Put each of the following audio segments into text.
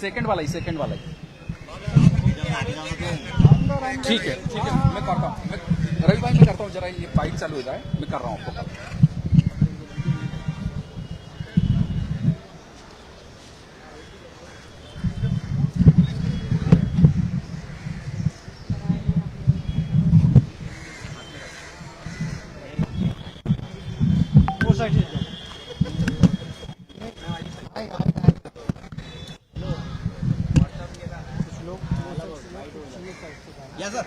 Second वाला ही second वाला ही। ठीक है ठीक है। मैं करता हूँ। रवि भाई, मैं करता हूँ। जरा ये बाइक चालू हो जाए, मैं कर रहा हूँ आपको कॉल या सर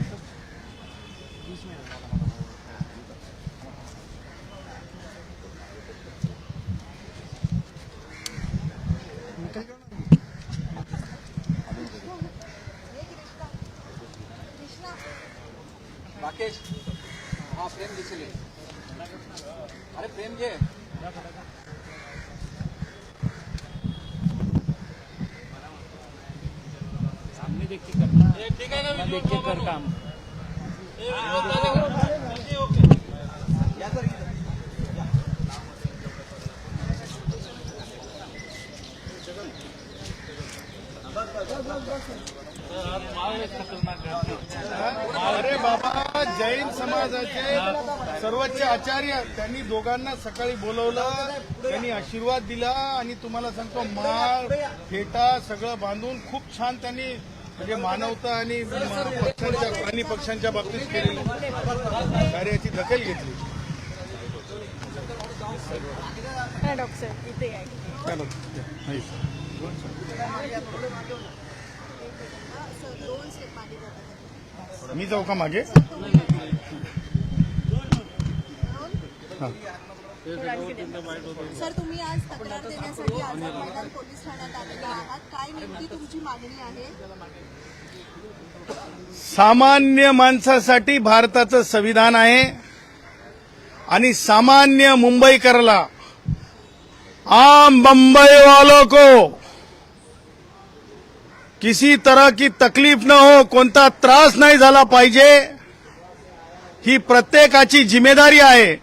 राकेश हाँ फ्रेम जैसे अरे फ्रेम ये सामने देख के करना ना देख के अरे बाबा जैन समाजाचे सर्वोच्च आचार्य त्यांनी दोघांना सकाळी बोलवलं त्यांनी आशीर्वाद दिला आणि तुम्हाला सांगतो माळ फेटा सगळं बांधून खूप छान त्यांनी म्हणजे मानवता आणि पक्षांच्या प्राणी पक्षांच्या बाबतीत केलेली कार्याची दखल घेतली. डॉक्टर मी जाऊ का मागे? सर तुम्ही आज तक्रार देण्यासाठी आझाद मैदान पोलीस ठाण्यात आलेले आहात. काय नेमकी तुमची मागणी आहे? सामान्य माणसासाठी भारताचं संविधान आहे आणि सामान्य मुंबईकरला. आम बंबई वालों को किसी तरह की तकलीफ न हो कोणता त्रास नाही झाला पाहिजे ही प्रत्येकाची जिम्मेदारी आहे.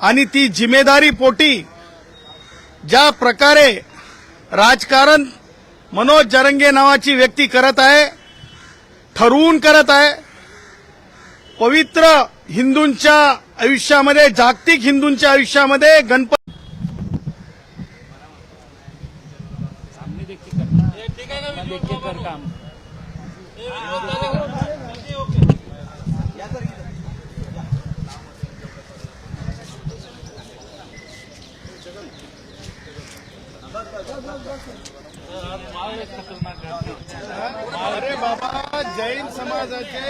आणि ती जिम्मेदारी पोटी ज्या प्रकारे राजकारण मनोज जरंगे नावाची व्यक्ती करत आहे ठरवून करत आहे पवित्र हिंदूंच्या आयुष्यामध्ये जागतिक हिंदूंच्या आयुष्यामध्ये गणपती सामने देख के करना ना देख के कर काम. अरे बाबा जैन समाजाचे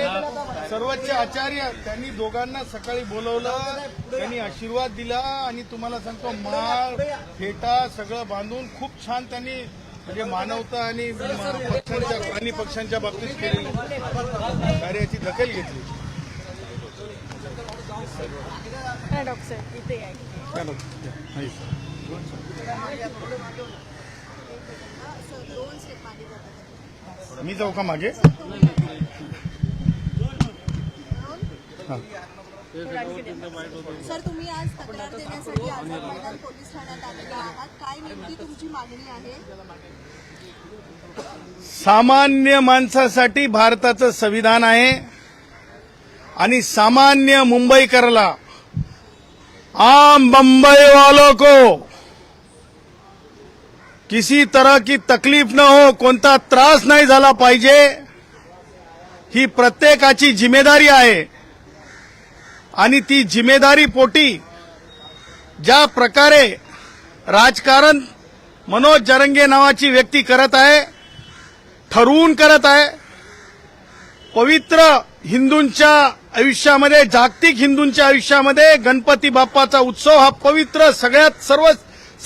सर्वोच्च आचार्य त्यांनी दोघांना सकाळी बोलवलं त्यांनी आशीर्वाद दिला आणि तुम्हाला सांगतो माळ फेटा सगळं बांधून खूप छान त्यांनी म्हणजे मानवता आणि पक्षांच्या प्राणी पक्षांच्या बाबतीत केलेली कार्याची दखल घेतली. मी जाऊ का मागे? हा. सर तुम्ही आज तक्रार देण्यासाठी आझाद मैदान पोलीस ठाण्यात आलेले आहात. काय नेमकी तुमची मागणी आहे? सामान्य माणसासाठी भारताचं संविधान आहे आणि सामान्य मुंबईकरला आम बंबई वालों को किसी तरह की तकलीफ न हो कोणता त्रास नाही झाला पाहिजे ही प्रत्येकाची जिम्मेदारी आहे. आणि ती जिम्मेदारी पोटी ज्या प्रकारे राजकारण मनोज जरंगे नावाची व्यक्ती करत आहे ठरवून करत आहे पवित्र हिंदूंच्या आयुष्यामध्ये जागतिक हिंदूंच्या आयुष्यामध्ये गणपती बाप्पाचा उत्सव हा पवित्र सगळ्यात सर्व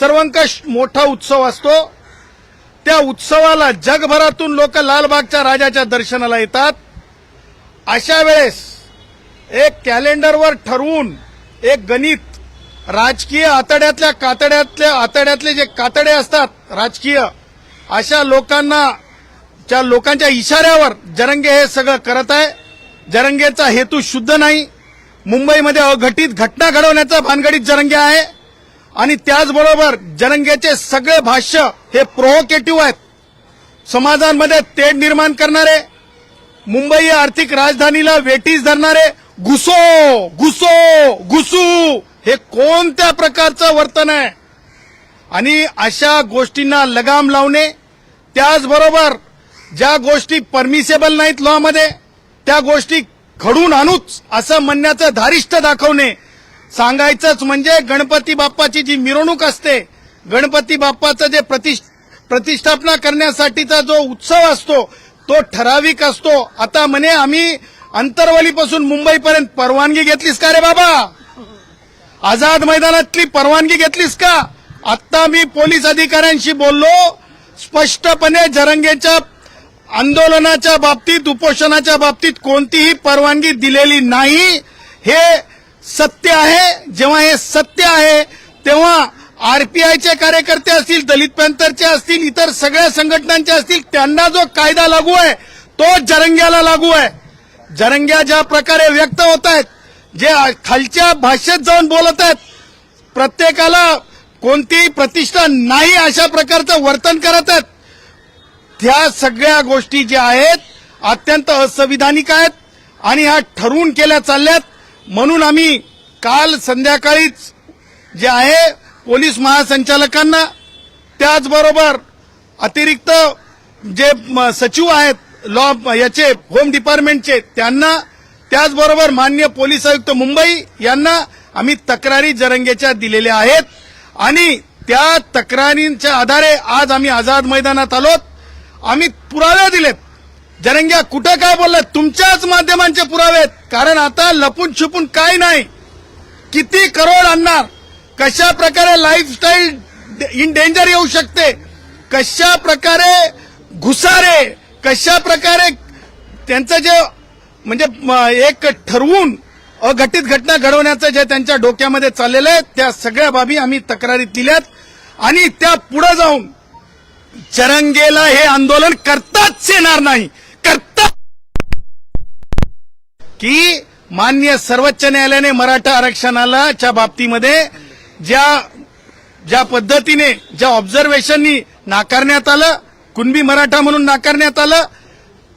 सर्वंकष मोठा उत्सव असतो. त्या उत्सवाला जगभरातून लोक लालबागच्या राजाच्या दर्शनाला येतात. अशा वेळेस एक कॅलेंडरवर ठरवून एक गणित राजकीय आतड्यातल्या कातड्यातल्या आतड्यातले जे कातडे असतात राजकीय अशा लोकांना च्या लोकांच्या इशाऱ्यावर जरंगे हे सगळं करत आहे. जरंगेचा हेतू शुद्ध नाही. मुंबईमध्ये अघटित घटना घडवण्याचा भानगडीत जरंगे आहे. आणि त्याचबरोबर जरंगेचे सगळे भाष्य हे प्रोव्होकेटिव्ह आहेत. समाजांमध्ये तेढ निर्माण करणारे मुंबई आर्थिक राजधानीला वेटीस धरणारे घुसो घुसो घुसू हे कोणत्या प्रकारचं वर्तन आहे? आणि अशा गोष्टींना लगाम लावणे त्याचबरोबर ज्या गोष्टी परमिसेबल नाहीत लॉमध्ये त्या गोष्टी घडून आणूच असं म्हणण्याचं धारिष्ट दाखवणे. सांगायचंच म्हणजे गणपती बाप्पाची जी मिरवणूक असते गणपती बाप्पाचं जे प्रतिष्ठ प्रतिष्ठापना करण्यासाठीचा जो उत्सव असतो तो ठराविक असतो. आता म्हणे आम्ही अंतरवलीपासून मुंबईपर्यंत परवानगी घेतलीस का रे बाबा? आझाद मैदानातली परवानगी घेतलीस का? आत्ता मी पोलीस अधिकाऱ्यांशी बोललो. स्पष्टपणे जरंगेच्या आंदोलनाच्या बाबतीत उपोषणाच्या बाबतीत कोणतीही परवानगी दिलेली नाही. हे सत्य आहे. जेव्हा हे सत्य आहे तेव्हा आरपीआयचे कार्यकर्ते असतील दलित पॅंथरचे असतील इतर सगळ्या संघटनांचे असतील त्यांना जो कायदा लागू आहे तो जरंग्याला लागू आहे. जरंग्या ज्या प्रकारे व्यक्त होत आहेत. जे खालच्या भाषेत जाऊन बोलत आहेत प्रत्येकाला कोणतीही प्रतिष्ठा नाही अशा प्रकारचं वर्तन करत आहेत. त्या सगळ्या गोष्टी ज्या आहेत अत्यंत असंविधानिक आहेत आणि ह्या ठरवून केल्या चालल्यात. म्हणून आम्ही काल संध्याकाळीच जे आहे पोलीस महासंचालकांना त्याचबरोबर अतिरिक्त जे म, सचिव आहेत लॉ याचे होम डिपार्टमेंटचे त्यांना त्याचबरोबर मान्य पोलीस आयुक्त मुंबई यांना आम्ही तक्रारी जरंगेच्या दिलेल्या आहेत. आणि त्या तक्रारींच्या आधारे आज आम्ही आझाद मैदानात आलोत. आम्ही पुरावे दिलेत. जरंग्या कुठं काय बोललात? तुमच्याच माध्यमांचे पुरावे आहेत. कारण आता लपून छुपून काय नाही. किती करोड आणणार? कशा प्रकारे लाईफस्टाईल इन डेंजर येऊ शकते? कशा प्रकारे घुसारे? कशा प्रकारे त्यांचं जे म्हणजे एक ठरवून अघटित घटना घडवण्याचं जे त्यांच्या डोक्यामध्ये चाललेलं आहे त्या सगळ्या बाबी आम्ही तक्रारीत दिल्यात. आणि त्या पुढे जाऊन चरंगेला हे आंदोलन करताच येणार नाही. करता की मान्य सर्वोच्च न्यायालयाने मराठा आरक्षणालाच्या बाबतीमध्ये ज्या ज्या पद्धतीने ज्या ऑब्झर्वेशननी नाकारण्यात आलं कुणबी मराठा म्हणून नाकारण्यात आलं.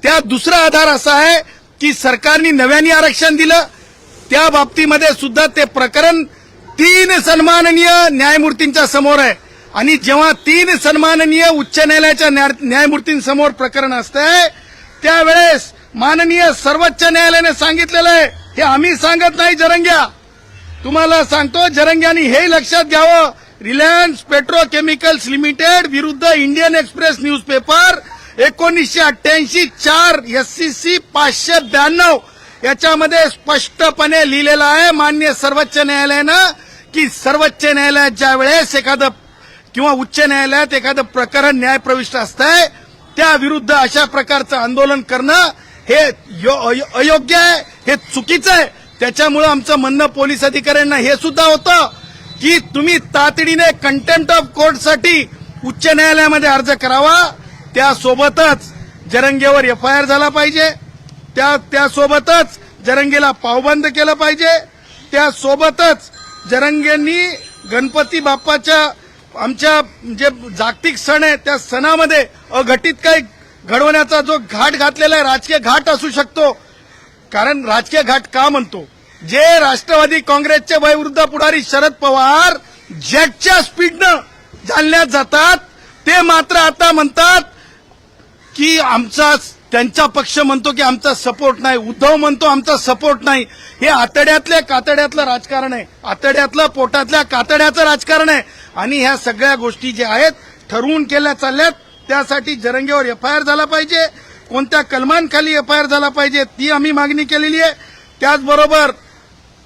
त्या दुसरा आधार असा आहे की सरकारने नव्याने आरक्षण दिलं. त्या बाबतीमध्ये सुद्धा ते प्रकरण तीन सन्माननीय न्यायमूर्तींच्या समोर आहे. आणि जेव्हा तीन सन्माननीय उच्च न्यायालयाच्या न्यायमूर्तींसमोर प्रकरण असतंय त्यावेळेस माननीय सर्वोच्च न्यायालयाने सांगितलेलं आहे. हे आम्ही सांगत नाही जरंग्या. तुम्हाला सांगतो जरंग्यानी हे लक्षात घ्यावं. रिलायन्स पेट्रोकेमिकल्स लिमिटेड विरुद्ध इंडियन एक्सप्रेस न्यूजपेपर एकोणीसशे अठ्ठ्याऐंशी चार एससीसी पाचशे ब्याण्णव याच्यामध्ये स्पष्टपणे लिहिलेलं आहे. मान्य सर्वोच्च न्यायालयानं की सर्वोच्च न्यायालयात ज्या वेळेस एखादं किंवा उच्च न्यायालयात एखादं प्रकरण न्यायप्रविष्ट असतंय त्या विरुद्ध अशा प्रकारचं आंदोलन करणं हे यो- अयो- अयोग्य आहे हे चुकीचं आहे. त्याच्यामुळं आमचं म्हणणं पोलीस अधिकाऱ्यांना हे सुद्धा होतं. की तुम्ही तातडीने कंटेम्प्ट ऑफ कोर्टसाठी उच्च न्यायालयामध्ये अर्ज करावा. त्यासोबतच जरंगेवर एफ आय आर झाला पाहिजे. त्या त्यासोबतच जरंगेला पावबंद केलं पाहिजे. त्यासोबतच जरंगेंनी गणपती बाप्पाच्या आमच्या जे जागतिक सण आहे त्या सणामध्ये अघटित काही घडवण्याचा जो घाट घातलेला आहे राजकीय घाट असू शकतो. कारण राजकीय घाट का म्हणतो? जे राष्ट्रवादी काँग्रेसचे वयवृद्ध पुढारी शरद पवार जॅकच्या स्पीडनं जालण्यात जातात. ते मात्र आता म्हणतात की आमचा त्यांचा पक्ष म्हणतो की आमचा सपोर्ट नाही. उद्धव म्हणतो आमचा सपोर्ट नाही. हे आतड्यातल्या कातड्यातलं राजकारण आहे. आतड्यातलं पोटातल्या कातड्याचं राजकारण आहे. आणि ह्या सगळ्या गोष्टी ज्या आहेत ठरवून केल्या चालल्यात त्यासाठी जरंगेवर एफ आय आर झाला पाहिजे. कोणत्या कलमांखाली एफ आय आर झाला पाहिजे ती आम्ही मागणी केलेली आहे. त्याचबरोबर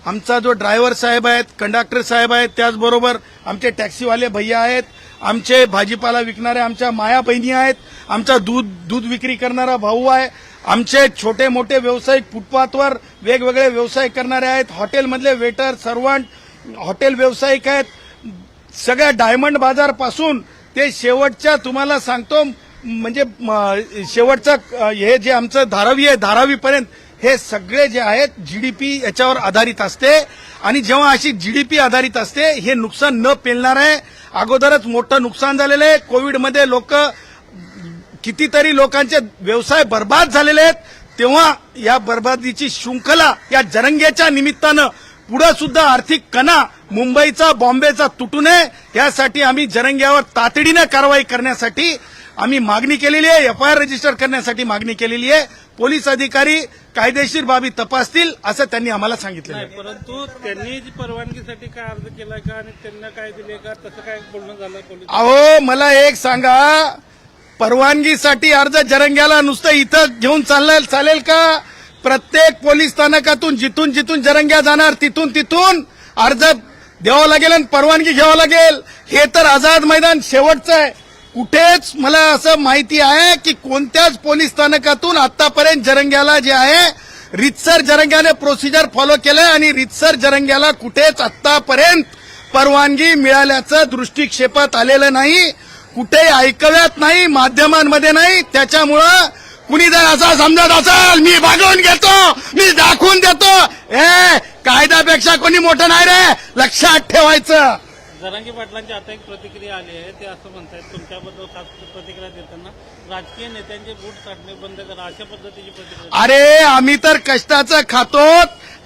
आमचा जो ड्रायव्हर साहेब आहेत कंडक्टर साहेब आहेत त्याचबरोबर आमचे टॅक्सीवाले भैया आहेत आमचे भाजीपाला विकणाऱ्या आमच्या माया बहिणी आहेत आमचा दूध दूध विक्री करणारा भाऊ आहे आमचे छोटे मोठे व्यावसायिक फुटपाथवर वेगवेगळे व्यवसाय करणारे आहेत हॉटेलमधले वेटर सर्वंट हॉटेल व्यावसायिक आहेत. सगळ्या डायमंड बाजारपासून ते शेवटच्या तुम्हाला सांगतो म्हणजे शेवटचं हे जे आमचं धारावी आहे धारावीपर्यंत हे सगळे जे आहेत जीडीपी याच्यावर आधारित असते. आणि जेव्हा अशी जीडीपी आधारित असते हे नुकसान न पेलणार आहे. अगोदरच मोठं नुकसान झालेलं आहे. कोविडमध्ये लोक कितीतरी लोकांचे व्यवसाय बर्बाद झालेले आहेत. तेव्हा या बर्बादीची शृंखला या जरंग्याच्या निमित्तानं पुढे सुद्धा आर्थिक कणा मुंबईचा बॉम्बेचा तुटू नये. यासाठी आम्ही जरंग्यावर तातडीनं कारवाई करण्यासाठी आम्ही मागणी केलेली आहे. एफआयआर रजिस्टर करण्यासाठी मागणी केलेली आहे. पोलीस अधिकारी कायदेशीर बाबी तपासतील असं त्यांनी आम्हाला सांगितलं परंतु त्यांनी जी परवानगीसाठी काय अर्ज केलाय का आणि त्यांना काय दिले का तसं काय बोलणं झालं पोलीस अहो मला एक सांगा परवानगीसाठी अर्ज जरंग्याला नुसतं इथं घेऊन चाललं चालेल का? प्रत्येक पोलीस स्थानकातून जिथून जिथून जरंग्या जाणार तिथून तिथून अर्ज द्यावा लागेल आणि परवानगी घ्यावं लागेल. हे तर आझाद मैदान शेवटचं आहे. कुठेच मला असं माहिती आहे की कोणत्याच पोलीस स्थानकातून आतापर्यंत जरंग्याला जे आहे रितसर जरंग्याने प्रोसिजर फॉलो केलंय आणि रितसर जरंग्याला कुठेच आतापर्यंत परवानगी मिळाल्याचं दृष्टिक्षेपात आलेलं नाही कुठेही ऐकव्यात नाही माध्यमांमध्ये नाही. त्याच्यामुळं कुणी जर असा समजत असाल मी भागवून घेतो मी दाखवून देतो. ए कायद्यापेक्षा कोणी मोठं नाही रे. लक्षात ठेवायचं. जरांगी पाटलांची आता एक प्रतिक्रिया आली आहे ते असं म्हणतायत तुमच्याबद्दल खास प्रतिक्रिया देताना राजकीय नेत्यांचे बूट साठणे बंद करा अशा पद्धतीची प्रतिक्रिया. अरे आम्ही तर कष्टाचं खातो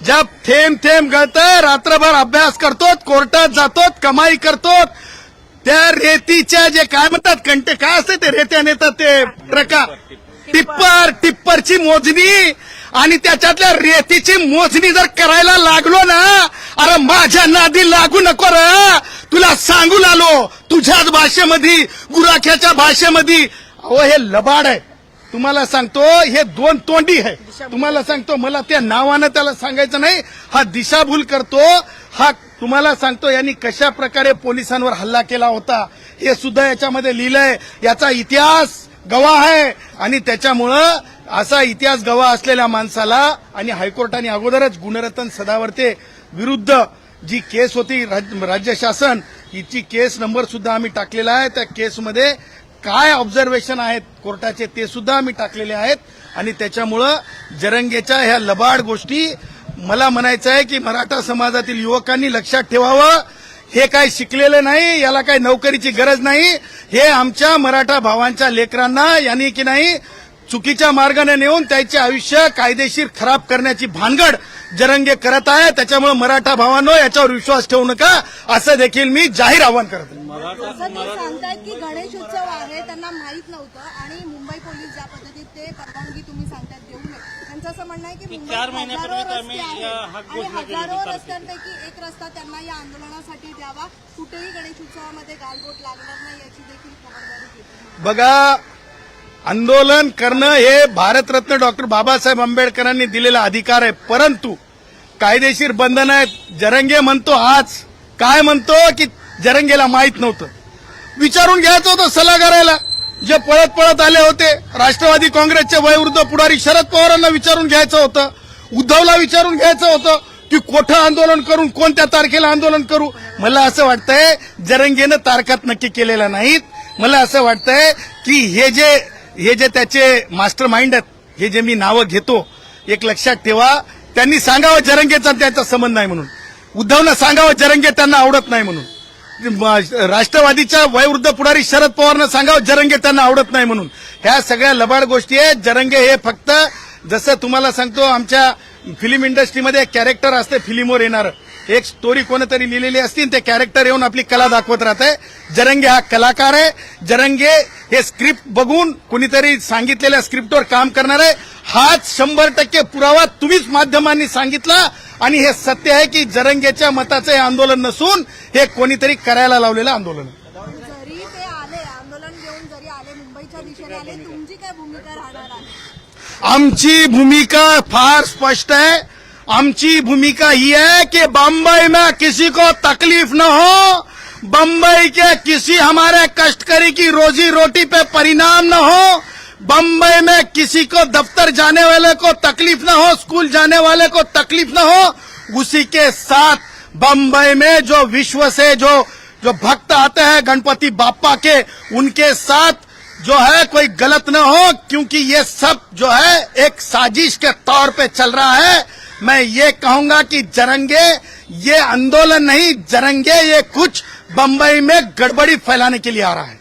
जब थेंब थेंब गळत रात्रभर अभ्यास करतो कोर्टात जातो कमाई करतो त्या रेतीच्या जे काय म्हणतात कंटे काय असते ते रेत्या नेतात ते ट्रका? टिप्पर टिप्परची मोजणी. आणि त्याच्यातल्या रेतीची मोजणी जर करायला लागलो ना अरे माझ्या नादी लागू नको रा. तुला सांगून आलो तुझ्याच भाषेमध्ये गुराख्याच्या भाषेमध्ये अहो हे लबाड आहे. तुम्हाला सांगतो हे दोन तोंडी आहे. तुम्हाला सांगतो मला त्या नावानं त्याला सांगायचं नाही. हा दिशाभूल करतो. हा तुम्हाला सांगतो यांनी कशा प्रकारे पोलिसांवर हल्ला केला होता हे सुद्धा याच्यामध्ये लिहिलंय. याचा इतिहास गवाह आहे. आणि त्याच्यामुळं असा इतिहास गवाह असलेल्या माणसाला आणि हायकोर्टाने अगोदरच गुणरत्न सदावर्ते विरुद्ध जी केस होती राज- राज्य शासन हिची केस नंबर सुद्धा आम्ही टाकलेला आहे. त्या केसमध्ये काय ऑब्झर्वेशन आहेत कोर्टाचे ते सुद्धा आम्ही टाकलेले आहेत. आणि त्याच्यामुळं जरंगेच्या ह्या लबाड गोष्टी मला म्हणायचं आहे की मराठा समाजातील युवकांनी लक्षात ठेवावं. हे काय शिकलेलं नाही याला काय नोकरीची गरज नाही. हे आमच्या मराठा भावांच्या लेकरांना यांनी की नाही चुकीच्या मार्गाने नेऊन त्याचे आयुष्य कायदेशीर खराब करण्याची भानगड जरंगे करत आहे. त्याच्यामुळे मराठा भावांनो याच्यावर विश्वास ठेवू नका. असं देखील मी जाहीर आवाहन करत सांगतायत की गणेश उत्सव आहे त्यांना माहीत नव्हतं आणि मुंबई पोलीस ज्या पद्धतीत ते परवानगी तुम्ही सांगतायत देऊ नये. त्यांचं असं म्हणणं आहे की चार हजारो. रस्त्यांपैकी एक रस्ता त्यांना या आंदोलनासाठी द्यावा. कुठेही गणेश उत्सवामध्ये गालबोट लागणार नाही याची देखील खबरदारी बघा आंदोलन करणं हे भारतरत्न डॉक्टर बाबासाहेब आंबेडकरांनी दिलेला अधिकार आहे. परंतु कायदेशीर बंधन आहेत. जरंगे म्हणतो आज काय म्हणतो की जरंगेला माहीत नव्हतं. विचारून घ्यायचं होतं सल्लागारायला जे पळत पळत आले होते राष्ट्रवादी काँग्रेसचे वयोवृद्ध पुढारी शरद पवारांना विचारून घ्यायचं होतं. उद्धवला विचारून घ्यायचं होतं की कोठं आंदोलन करून कोणत्या तारखेला आंदोलन करू. मला असं वाटतंय जरंगेनं तारखात नक्की केलेल्या नाहीत. मला असं वाटतंय की हे जे हे जे त्याचे मास्टर माइंड आहेत हे जे मी नावं घेतो एक लक्षात ठेवा. त्यांनी सांगावं जरंगेचा त्यांचा संबंध नाही म्हणून. उद्धवनं सांगावं जरंगे त्यांना आवडत नाही म्हणून. राष्ट्रवादीच्या वयवृद्ध पुढारी शरद पवारनं सांगावं जरंगे त्यांना आवडत नाही म्हणून. ह्या सगळ्या लबाड गोष्टी आहेत. जरंगे हे फक्त जसं तुम्हाला सांगतो आमच्या फिल्म इंडस्ट्रीमध्ये कॅरेक्टर असते फिल्मवर येणार. एक स्टोरी कोणतरी लिहिलेली असती आणि ते कॅरेक्टर येऊन आपली कला दाखवत राहते जरंगे हा कलाकार आहे. जरंगे हे स्क्रिप्ट बघून कुणीतरी सांगितलेल्या स्क्रिप्टवर काम करणार आहे. हाच शंभर टक्के पुरावा तुम्हीच माध्यमांनी सांगितला. आणि हे सत्य आहे की जरंगेच्या मताचं हे आंदोलन नसून हे कोणीतरी करायला लावलेलं आंदोलन आहे. आहे? आमची भूमिका फार स्पष्ट है आमची भूमिका ही है कि बम्बई में किसी को तकलीफ़ न हो। बम्बई के किसी हमारे कष्टकरी की रोजी रोटी पे परिणाम न हो। बम्बई में किसी को दफ्तर जाने वाले को तकलीफ़ न हो, स्कूल जाने वाले को तकलीफ़ न हो। उसी के साथ बम्बई में जो विश्व से जो जो भक्त आते हैं गणपति बापा के, उनके साथ जो है कोई गलत न हो, क्योंकि ये सब जो है एक साजिश के तौर पे चल रहा है। मैं ये कहूंगा कि जरंगे ये आंदोलन नहीं जरंगे ये कुछ बंबई में गड़बड़ी फैलाने के लिए आ रहा है.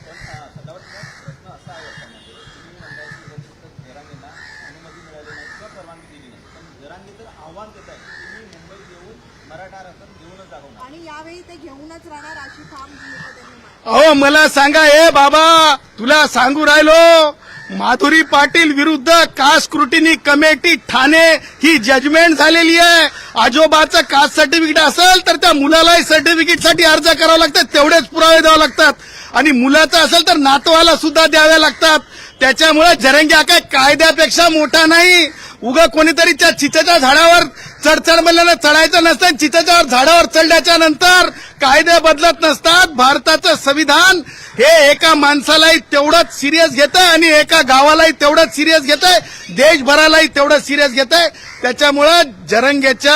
अहो मला सांगा ए बाबा तुला सांगू राहिलो माधुरी पाटील विरुद्ध कास्ट स्क्रुटिनी कमिटी ठाणे ही जजमेंट झालेली आहे? आजोबाचं कास्ट सर्टिफिकेट असेल तर त्या मुलालाही सर्टिफिकेटसाठी अर्ज करावा लागतात तेवढेच पुरावे द्यावे लागतात. आणि मुलाचं असेल तर नातवाला सुद्धा द्याव्या लागतात. त्याच्यामुळे जरंग्या काय कायद्यापेक्षा मोठा नाही. उग कोणीतरी त्या चिचेच्या झाडावर चढचढ म्हणल्यानं चढायचं नसतं चित्याच्यावर झाडावर चढल्याच्या नंतर कायदे बदलत नसतात. भारताचं संविधान हे एका माणसालाही तेवढंच सिरियस घेत आहे आणि एका गावालाही तेवढंच सिरियस घेत आहे देशभरालाही तेवढंच सिरियस घेत आहे त्याच्यामुळं जरंगेच्या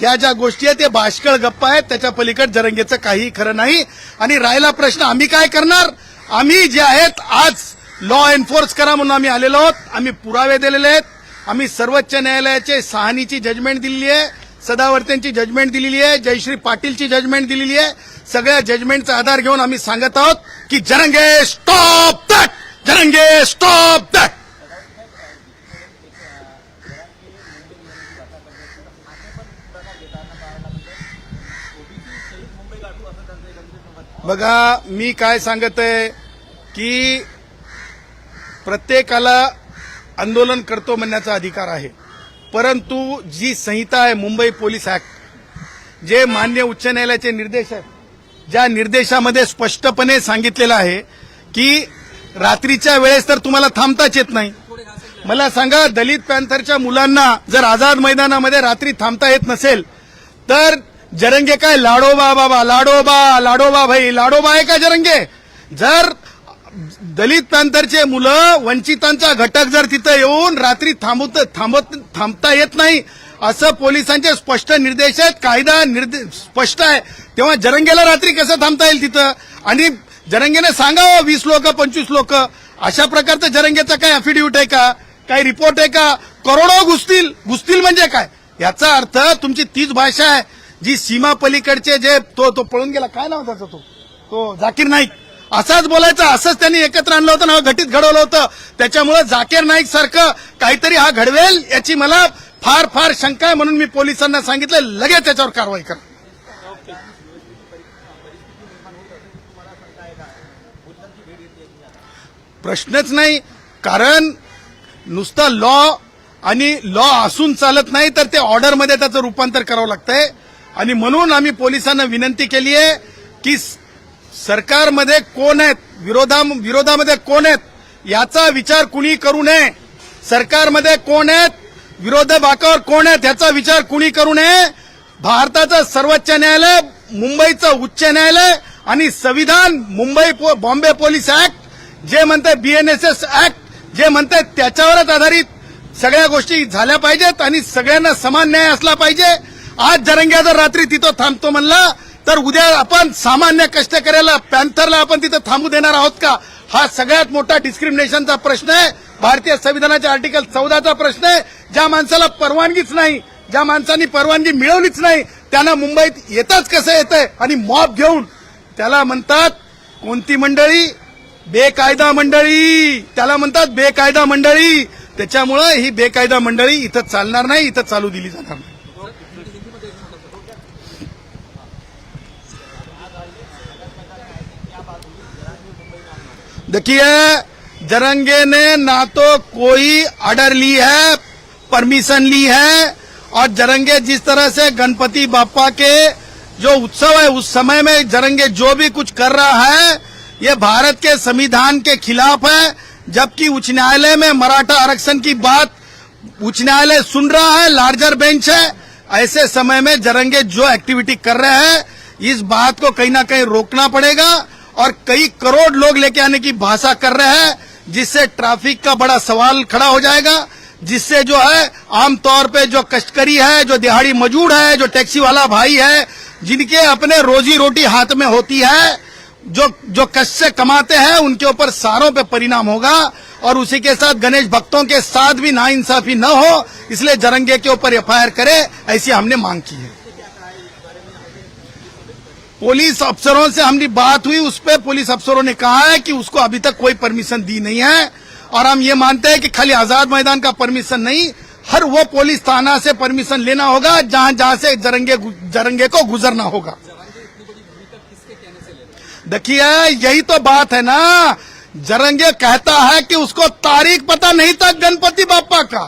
ह्या ज्या गोष्टी आहेत ते बाष्कळ गप्पा आहेत. त्याच्या पलीकड जरंगेचं काही खरं नाही. आणि राहिला प्रश्न आम्ही काय करणार? आम्ही जे आहेत आज लॉ एन्फोर्स करा म्हणून आम्ही आलेलो आहोत. आम्ही पुरावे दिलेले आहेत. आम्ही सर्वोच्च न्यायालयाचे सहानीची जजमेंट दिलेली आहे सदावर्त्यांची जजमेंट दिलेली आहे जयश्री पाटीलची जजमेंट दिलेली आहे. सगळ्या जजमेंटचा आधार घेऊन आम्ही सांगत आहोत की Jarange stop that Jarange stop that बघा मी काय सांगत आहे की प्रत्येकाला आंदोलन करतो म्हणण्याचा अधिकार आहे. परंतु जी संहिता आहे मुंबई पोलीस ऍक्ट जे मान्य उच्च न्यायालयाचे निर्देश आहेत ज्या निर्देशामध्ये स्पष्टपणे सांगितलेलं आहे की रात्रीच्या वेळेस तर तुम्हाला थांबताच येत नाही. मला सांगा दलित पॅन्थरच्या मुलांना जर आझाद मैदानामध्ये रात्री थांबता येत नसेल तर जरंगे काय? लाडोबा बाबा लाडोबा लाडोबा भाई लाडोबा आहे का जरंगे? जर दलित मुलं वंचितांचा घटक जर तिथं येऊन रात्री थांबवत थांबत थांबता येत नाही असं पोलिसांचे स्पष्ट निर्देश आहेत कायदा निर्देश स्पष्ट आहे. तेव्हा जरंगेला रात्री कसं थांबता येईल तिथं? आणि जरंगेने सांगावं वीस लोक पंचवीस लोक. अशा प्रकारचं जरंगेचा काय अफिडेव्हिट आहे का? काही रिपोर्ट आहे का? करोडो घुसतील. घुसतील म्हणजे काय? याचा अर्थ तुमची तीच भाषा आहे जी सीमा पलीकडचे जे तो तो पळून गेला. काय नाव त्याचा तो? तो जाकीर नाईक. असाच बोलायचा असंच त्यांनी एकत्र आणलं होतं ना घटित घडवलं होतं. त्याच्यामुळे जाकेर नाईक सारखं काहीतरी हा घडवेल याची मला फार फार शंका आहे म्हणून मी पोलिसांना सांगितलं. लगेच त्याच्यावर कारवाई करा. प्रश्नच नाही कारण नुसतं लॉ आणि लॉ असून चालत नाही तर ते ऑर्डरमध्ये त्याचं रूपांतर करावं लागतंय. आणि म्हणून आम्ही पोलिसांना विनंती केली आहे की सरकारमध्ये कोण आहेत? विरोधा विरोधामध्ये कोण आहेत? याचा विचार कुणी करू नये? सरकारमध्ये कोण आहेत? विरोध बाकावर कोण आहेत? याचा विचार कुणी करू नये? भारताचं सर्वोच्च न्यायालय मुंबईचं उच्च न्यायालय आणि संविधान मुंबई पो- बॉम्बे पोलीस ऍक्ट जे म्हणते बीएनएसएस ऍक्ट जे म्हणते त्याच्यावरच आधारित सगळ्या गोष्टी झाल्या पाहिजेत आणि सगळ्यांना समान न्याय असला पाहिजे. आज जरंग्या जर रात्री तिथं थांबतो म्हणला तर उद्या आपण सामान्य कष्टकऱ्याला पॅन्थरला आपण तिथं थांबू देणार आहोत का? हा सगळ्यात मोठा डिस्क्रिमिनेशनचा प्रश्न आहे. भारतीय संविधानाच्या आर्टिकल चौदाचा प्रश्न आहे. ज्या माणसाला परवानगीच नाही ज्या माणसांनी परवानगी मिळवलीच नाही त्यांना मुंबईत येताच कसं येतंय? आणि मॉब घेऊन त्याला म्हणतात कोणती मंडळी? बेकायदा मंडळी. त्याला म्हणतात बेकायदा मंडळी. त्याच्यामुळं ही बेकायदा मंडळी इथं चालणार नाही इथं चालू दिली जाणार नाही. देखिए, जरंगे ने ना तो कोई ऑर्डर ली है परमिशन ली है, और जरंगे जिस तरह से गणपति बापा के जो उत्सव है, उस समय में जरंगे जो भी कुछ कर रहा है, ये भारत के संविधान के खिलाफ है। जबकि उच्च न्यायालय में मराठा आरक्षण की बात उच्च न्यायालय सुन रहा है, लार्जर बेंच है। ऐसे समय में जरंगे जो एक्टिविटी कर रहे हैं, इस बात को कहीं ना कहीं रोकना पड़ेगा। और कई करोड़ लोग लेके आने की भाषा कर रहे हैं, जिससे ट्रैफ़िक का बड़ा सवाल खड़ा हो जाएगा, जिससे जो है आमतौर पे जो कष्टकरी है, जो दिहाड़ी मजूर है, जो टैक्सी वाला भाई है, जिनके अपने रोजी रोटी हाथ में होती है, जो जो कष्ट से कमाते हैं, उनके ऊपर सारों पे परिणाम होगा, और उसी के साथ गणेश भक्तों के साथ भी नाइंसाफी न हो, इसलिए जरंगे के ऊपर एफआईआर करे, ऐसी हमने मांग की है। पुलिस अफसरों से हमारी बात हुई, उस पर पुलिस अफसरों ने कहा है कि उसको अभी तक कोई परमिशन दी नहीं है। और हम ये मानते हैं कि खाली आज़ाद मैदान का परमिशन नहीं, हर वो पुलिस थाना से परमिशन लेना होगा, जहाँ जहाँ से जरंगे जरंगे को गुजरना होगा। देखिए, यही तो बात है ना। जरंगे कहता है कि उसको तारीख पता नहीं था गणपति बापा का।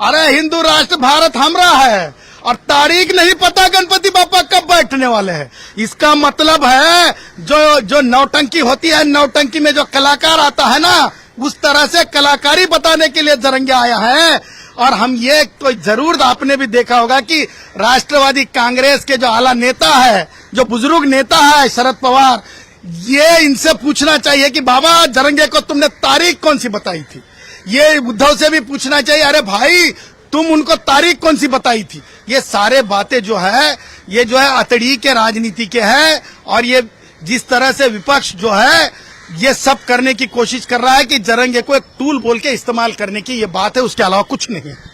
अरे, हिंदू राष्ट्र, भारत हमरा है। और तारीख नहीं पता गणपति बापा कब बैठने वाले हैं। इसका मतलब है, जो जो नौटंकी होती है, नौटंकी में जो कलाकार आता है ना, उस तरह से कलाकारी बताने के लिए जरंगे आया है। और हम ये तो ज़रूर आपने भी देखा होगा कि राष्ट्रवादी कांग्रेस के जो आला नेता है, जो बुज़ुर्ग नेता है शरद पवार, ये इनसे पूछना चाहिए कि बाबा, जरंगे को तुमने तारीख कौन सी बताई थी? ये उद्धव से भी पूछना चाहिए, अरे भाई तुम उनको तारीख कौन सी बताई थी? ये सारे बातें जो है, ये जो है अतड़ी के राजनीति के है, और ये जिस तरह से विपक्ष जो है, ये सब करने की कोशिश कर रहा है कि जरंगे को एक टूल बोल के इस्तेमाल करने की ये बात है, उसके अलावा कुछ नहीं है।